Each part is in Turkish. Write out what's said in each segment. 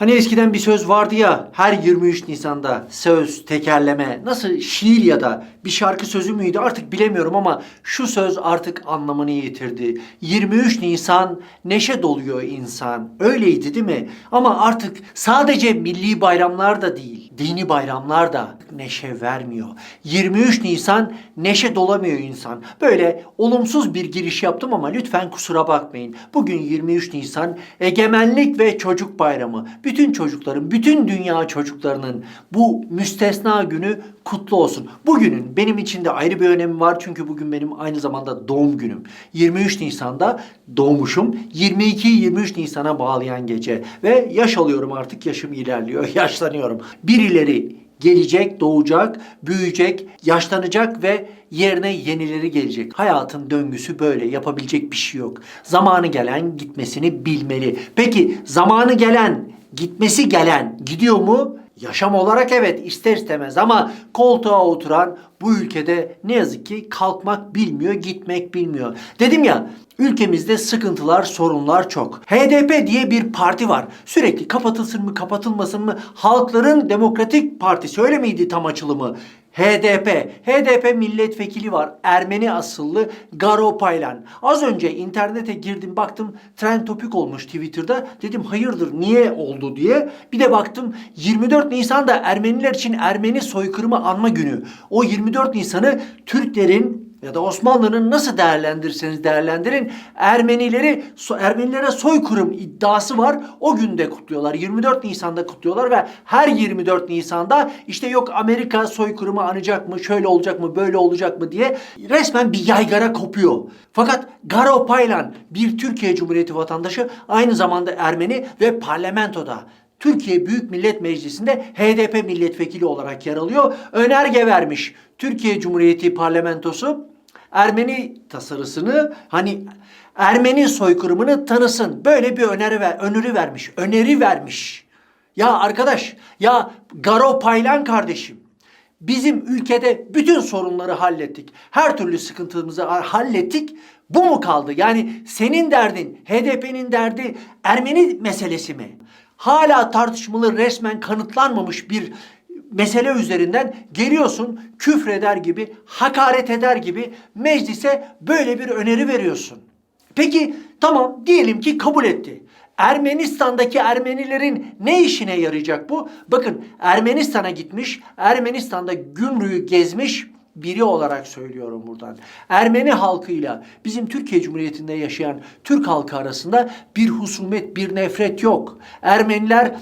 Hani eskiden bir söz vardı ya her 23 Nisan'da söz, tekerleme nasıl şiir ya da bir şarkı sözü müydü artık bilemiyorum ama şu söz artık anlamını yitirdi. 23 Nisan neşe doluyor insan. Öyleydi değil mi? Ama artık sadece milli bayramlar da değil, dini bayramlar da neşe vermiyor. 23 Nisan neşe dolamıyor insan. Böyle olumsuz bir giriş yaptım ama lütfen kusura bakmayın. Bugün 23 Nisan Egemenlik ve Çocuk Bayramı. Bütün çocukların, bütün dünya çocuklarının bu müstesna günü kutlu olsun. Bugünün benim için de ayrı bir önemi var çünkü bugün benim aynı zamanda doğum günüm. 23 Nisan'da doğmuşum. 22-23 Nisan'a bağlayan gece ve yaş alıyorum artık yaşım ilerliyor, yaşlanıyorum. Birileri gelecek, doğacak, büyüyecek, yaşlanacak ve yerine yenileri gelecek. Hayatın döngüsü böyle. Yapabilecek bir şey yok. Zamanı gelen gitmesini bilmeli. Peki zamanı gelen, gitmesi gelen gidiyor mu? Yaşam olarak evet ister istemez ama koltuğa oturan bu ülkede ne yazık ki kalkmak bilmiyor, gitmek bilmiyor. Dedim ya ülkemizde sıkıntılar, sorunlar çok. HDP diye bir parti var. Sürekli kapatılsın mı, kapatılmasın mı? Halkların Demokratik Partisi öyle miydi tam açılımı? HDP. HDP milletvekili var. Ermeni asıllı Garo Paylan. Az önce internete girdim baktım trend topik olmuş Twitter'da. Dedim hayırdır niye oldu diye. Bir de baktım 24 Nisan'da Ermeniler için Ermeni soykırımı anma günü. O 24 Nisan'ı Türklerin ya da Osmanlı'nın nasıl değerlendirirseniz değerlendirin Ermenileri Ermenilere soykırım iddiası var. O günde kutluyorlar. 24 Nisan'da kutluyorlar ve her 24 Nisan'da işte yok Amerika soykırımı anacak mı, şöyle olacak mı, böyle olacak mı diye resmen bir yaygara kopuyor. Fakat Garo Paylan bir Türkiye Cumhuriyeti vatandaşı aynı zamanda Ermeni ve parlamentoda Türkiye Büyük Millet Meclisi'nde HDP milletvekili olarak yer alıyor. Önerge vermiş. Türkiye Cumhuriyeti Parlamentosu Ermeni tasarısını hani Ermeni soykırımını tanısın. Böyle bir öneri ver, öneri vermiş. Öneri vermiş. Ya arkadaş, ya Garo Paylan kardeşim. Bizim ülkede bütün sorunları hallettik. Her türlü sıkıntımızı hallettik. Bu mu kaldı? Yani senin derdin, HDP'nin derdi Ermeni meselesi mi? Hala tartışmalı resmen kanıtlanmamış bir mesele üzerinden geliyorsun küfreder gibi, hakaret eder gibi meclise böyle bir öneri veriyorsun. Peki tamam diyelim ki kabul etti. Ermenistan'daki Ermenilerin ne işine yarayacak bu? Bakın Ermenistan'a gitmiş, Ermenistan'da gümrüğü gezmiş biri olarak söylüyorum buradan. Ermeni halkıyla bizim Türkiye Cumhuriyeti'nde yaşayan Türk halkı arasında bir husumet, bir nefret yok. Ermeniler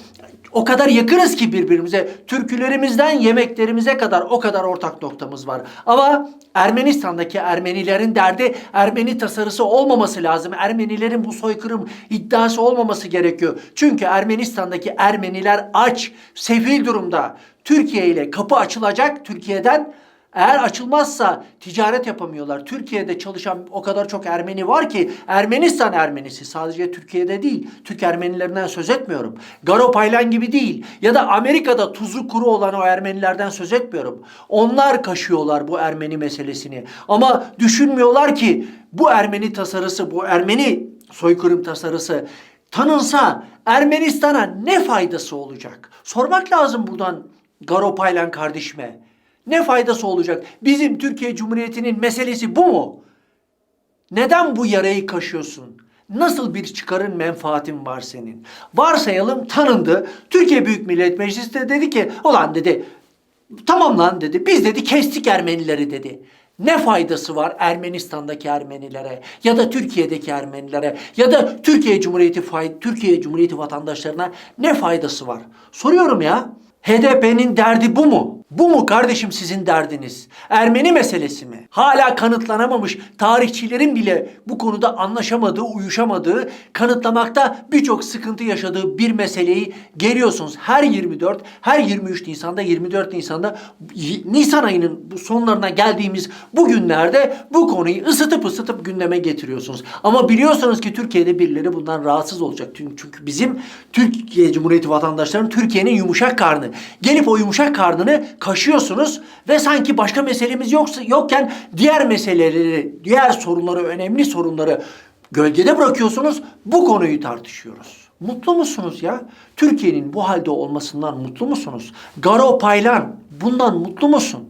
o kadar yakınız ki birbirimize. Türkülerimizden yemeklerimize kadar o kadar ortak noktamız var. Ama Ermenistan'daki Ermenilerin derdi Ermeni tasarısı olmaması lazım. Ermenilerin bu soykırım iddiası olmaması gerekiyor. Çünkü Ermenistan'daki Ermeniler aç, sefil durumda. Türkiye ile kapı açılacak Türkiye'den eğer açılmazsa ticaret yapamıyorlar. Türkiye'de çalışan o kadar çok Ermeni var ki Ermenistan Ermenisi sadece Türkiye'de değil. Türk Ermenilerinden söz etmiyorum. Garo Paylan gibi değil. Ya da Amerika'da tuzu kuru olan o Ermenilerden söz etmiyorum. Onlar kaşıyorlar bu Ermeni meselesini. Ama düşünmüyorlar ki bu Ermeni tasarısı, bu Ermeni soykırım tasarısı tanınsa Ermenistan'a ne faydası olacak? Sormak lazım buradan Garo Paylan kardeşime. Ne faydası olacak? Bizim Türkiye Cumhuriyeti'nin meselesi bu mu? Neden bu yarayı kaşıyorsun? Nasıl bir çıkarın menfaatin var senin? Varsayalım tanındı. Türkiye Büyük Millet Meclisi de dedi ki ulan dedi tamam lan dedi biz dedi kestik Ermenileri dedi. Ne faydası var Ermenistan'daki Ermenilere ya da Türkiye'deki Ermenilere ya da Türkiye Cumhuriyeti Türkiye Cumhuriyeti vatandaşlarına ne faydası var? Soruyorum ya. HDP'nin derdi bu mu? Bu mu kardeşim sizin derdiniz? Ermeni meselesi mi? Hala kanıtlanamamış tarihçilerin bile bu konuda anlaşamadığı, uyuşamadığı, kanıtlamakta birçok sıkıntı yaşadığı bir meseleyi geliyorsunuz. Her 24, her 23 Nisan'da, 24 Nisan'da, Nisan ayının bu sonlarına geldiğimiz bu günlerde bu konuyu ısıtıp ısıtıp gündeme getiriyorsunuz. Ama biliyorsunuz ki Türkiye'de birileri bundan rahatsız olacak. Çünkü bizim Türkiye Cumhuriyeti vatandaşlarının Türkiye'nin yumuşak karnı. Gelip o yumuşak karnını kaşıyorsunuz ve sanki başka meselemiz yoksa yokken diğer meseleleri, diğer sorunları, önemli sorunları gölgede bırakıyorsunuz. Bu konuyu tartışıyoruz. Mutlu musunuz ya? Türkiye'nin bu halde olmasından mutlu musunuz? Garo Paylan bundan mutlu musun?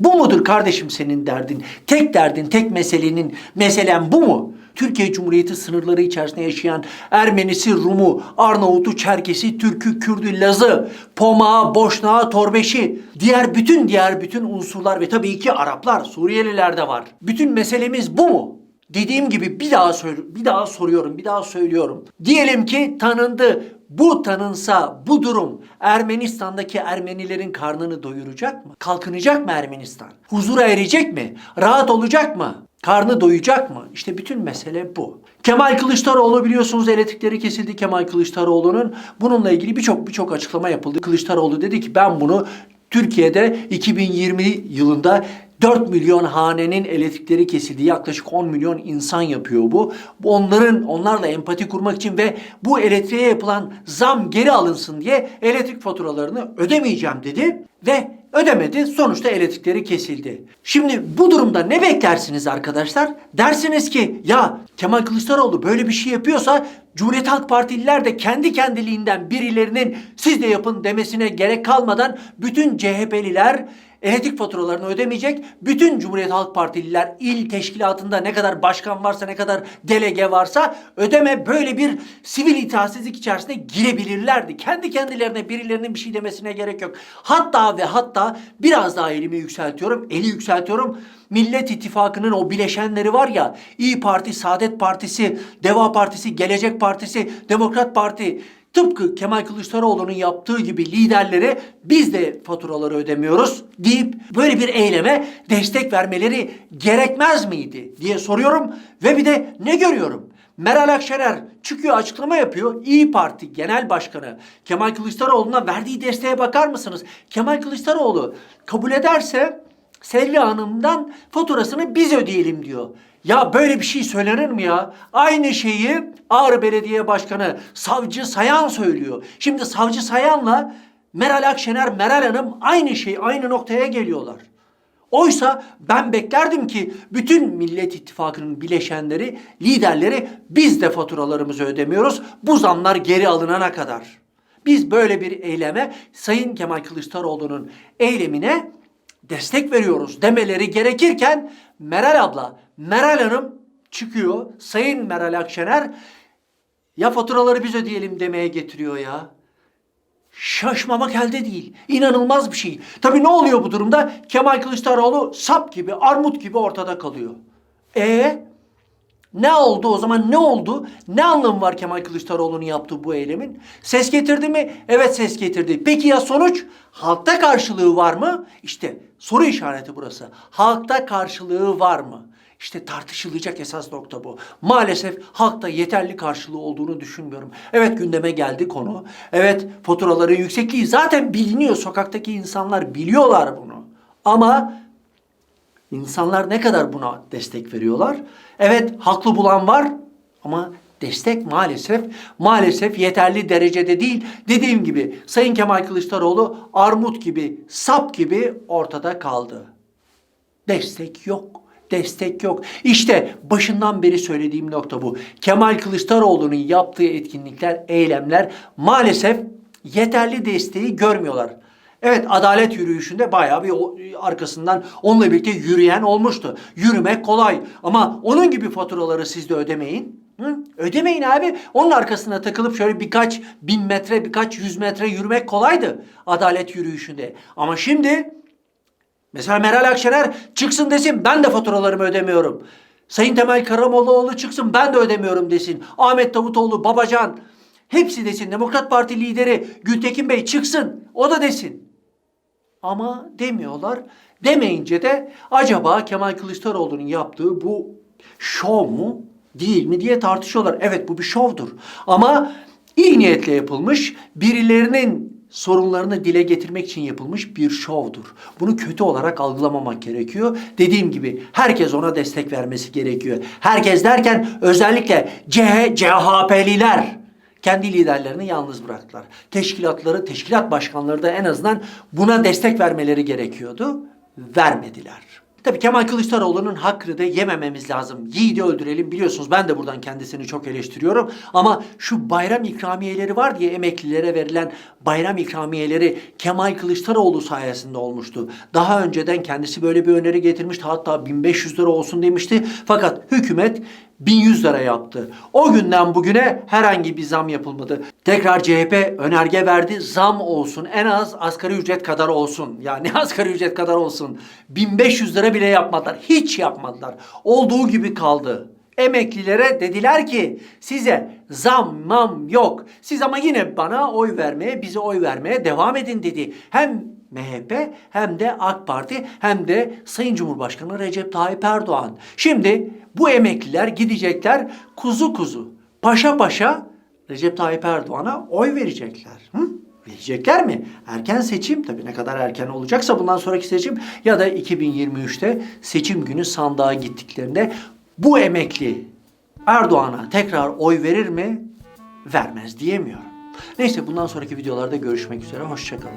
Bu mudur kardeşim senin derdin? Tek derdin, tek meselenin, meselen bu mu? Türkiye Cumhuriyeti sınırları içerisinde yaşayan Ermenisi, Rumu, Arnavut'u, Çerkesi, Türk'ü, Kürd'ü, Laz'ı, Pomağı, Boşnağı, Torbeş'i, diğer bütün diğer bütün unsurlar ve tabii ki Araplar, Suriyeliler de var. Bütün meselemiz bu mu? Dediğim gibi bir daha söyle, bir daha soruyorum, bir daha söylüyorum. Diyelim ki tanındı. Bu tanınsa bu durum Ermenistan'daki Ermenilerin karnını doyuracak mı? Kalkınacak mı Ermenistan? Huzura erecek mi? Rahat olacak mı? Karnı doyacak mı? İşte bütün mesele bu. Kemal Kılıçdaroğlu biliyorsunuz elektrikleri kesildi Kemal Kılıçdaroğlu'nun. Bununla ilgili birçok birçok açıklama yapıldı. Kılıçdaroğlu dedi ki ben bunu Türkiye'de 2020 yılında 4 milyon hanenin elektrikleri kesildi. Yaklaşık 10 milyon insan yapıyor bu. Onların onlarla empati kurmak için ve bu elektriğe yapılan zam geri alınsın diye elektrik faturalarını ödemeyeceğim dedi ve ödemedi. Sonuçta elektrikleri kesildi. Şimdi bu durumda ne beklersiniz arkadaşlar? Dersiniz ki ya Kemal Kılıçdaroğlu böyle bir şey yapıyorsa Cumhuriyet Halk Partililer de kendi kendiliğinden birilerinin siz de yapın demesine gerek kalmadan bütün CHP'liler elektrik faturalarını ödemeyecek. Bütün Cumhuriyet Halk Partililer il teşkilatında ne kadar başkan varsa ne kadar delege varsa ödeme böyle bir sivil itaatsizlik içerisine girebilirlerdi. Kendi kendilerine birilerinin bir şey demesine gerek yok. Hatta ve hatta biraz daha elimi yükseltiyorum. Eli yükseltiyorum. Millet İttifakı'nın o bileşenleri var ya İyi Parti, Saadet Partisi, Deva Partisi, Gelecek Partisi, Demokrat Parti Tıpkı Kemal Kılıçdaroğlu'nun yaptığı gibi liderlere biz de faturaları ödemiyoruz deyip böyle bir eyleme destek vermeleri gerekmez miydi diye soruyorum ve bir de ne görüyorum? Meral Akşener çıkıyor açıklama yapıyor. İyi Parti Genel Başkanı Kemal Kılıçdaroğlu'na verdiği desteğe bakar mısınız? Kemal Kılıçdaroğlu kabul ederse Selvi Hanım'dan faturasını biz ödeyelim diyor. Ya böyle bir şey söylenir mi ya? Aynı şeyi Ağrı Belediye Başkanı Savcı Sayan söylüyor. Şimdi Savcı Sayan'la Meral Akşener, Meral Hanım aynı şey, aynı noktaya geliyorlar. Oysa ben beklerdim ki bütün Millet İttifakı'nın bileşenleri, liderleri biz de faturalarımızı ödemiyoruz bu zamlar geri alınana kadar. Biz böyle bir eyleme Sayın Kemal Kılıçdaroğlu'nun eylemine destek veriyoruz demeleri gerekirken Meral abla, Meral Hanım çıkıyor. Sayın Meral Akşener ya faturaları biz ödeyelim demeye getiriyor ya. Şaşmamak elde değil. İnanılmaz bir şey. Tabii ne oluyor bu durumda? Kemal Kılıçdaroğlu sap gibi, armut gibi ortada kalıyor. E ne oldu o zaman ne oldu? Ne anlamı var Kemal Kılıçdaroğlu'nun yaptığı bu eylemin? Ses getirdi mi? Evet ses getirdi. Peki ya sonuç? Halkta karşılığı var mı? İşte soru işareti burası. Halkta karşılığı var mı? İşte tartışılacak esas nokta bu. Maalesef halkta yeterli karşılığı olduğunu düşünmüyorum. Evet gündeme geldi konu. Evet faturaların yüksekliği zaten biliniyor. Sokaktaki insanlar biliyorlar bunu. Ama İnsanlar ne kadar buna destek veriyorlar? Evet haklı bulan var ama destek maalesef maalesef yeterli derecede değil. Dediğim gibi Sayın Kemal Kılıçdaroğlu armut gibi, sap gibi ortada kaldı. Destek yok. Destek yok. İşte başından beri söylediğim nokta bu. Kemal Kılıçdaroğlu'nun yaptığı etkinlikler, eylemler maalesef yeterli desteği görmüyorlar. Evet adalet yürüyüşünde bayağı bir arkasından onunla birlikte yürüyen olmuştu. Yürümek kolay ama onun gibi faturaları siz de ödemeyin. Hı? Ödemeyin abi. Onun arkasına takılıp şöyle birkaç bin metre, birkaç yüz metre yürümek kolaydı adalet yürüyüşünde. Ama şimdi Mesela Meral Akşener çıksın desin ben de faturalarımı ödemiyorum. Sayın Temel Karamollaoğlu çıksın ben de ödemiyorum desin. Ahmet Davutoğlu, Babacan hepsi desin. Demokrat Parti lideri Gültekin Bey çıksın o da desin. Ama demiyorlar. Demeyince de acaba Kemal Kılıçdaroğlu'nun yaptığı bu şov mu değil mi diye tartışıyorlar. Evet bu bir şovdur. Ama iyi niyetle yapılmış birilerinin sorunlarını dile getirmek için yapılmış bir şovdur. Bunu kötü olarak algılamamak gerekiyor. Dediğim gibi herkes ona destek vermesi gerekiyor. Herkes derken özellikle CH, CHP'liler kendi liderlerini yalnız bıraktılar. Teşkilatları, teşkilat başkanları da en azından buna destek vermeleri gerekiyordu. Vermediler. Tabii Kemal Kılıçdaroğlu'nun hakkını da yemememiz lazım. Yiğidi öldürelim biliyorsunuz ben de buradan kendisini çok eleştiriyorum. Ama şu bayram ikramiyeleri var diye emeklilere verilen bayram ikramiyeleri Kemal Kılıçdaroğlu sayesinde olmuştu. Daha önceden kendisi böyle bir öneri getirmişti. Hatta 1500 lira olsun demişti. Fakat hükümet 1100 lira yaptı. O günden bugüne herhangi bir zam yapılmadı. Tekrar CHP önerge verdi. Zam olsun. En az asgari ücret kadar olsun. Ya ne asgari ücret kadar olsun. 1500 lira bile yapmadılar. Hiç yapmadılar. Olduğu gibi kaldı. Emeklilere dediler ki size zam mam yok. Siz ama yine bana oy vermeye, bize oy vermeye devam edin dedi. Hem MHP hem de AK Parti hem de Sayın Cumhurbaşkanı Recep Tayyip Erdoğan. Şimdi bu emekliler gidecekler kuzu kuzu, paşa paşa Recep Tayyip Erdoğan'a oy verecekler. Hı? Verecekler mi? Erken seçim tabii ne kadar erken olacaksa bundan sonraki seçim ya da 2023'te seçim günü sandığa gittiklerinde bu emekli Erdoğan'a tekrar oy verir mi? Vermez diyemiyorum. Neyse bundan sonraki videolarda görüşmek üzere. Hoşçakalın.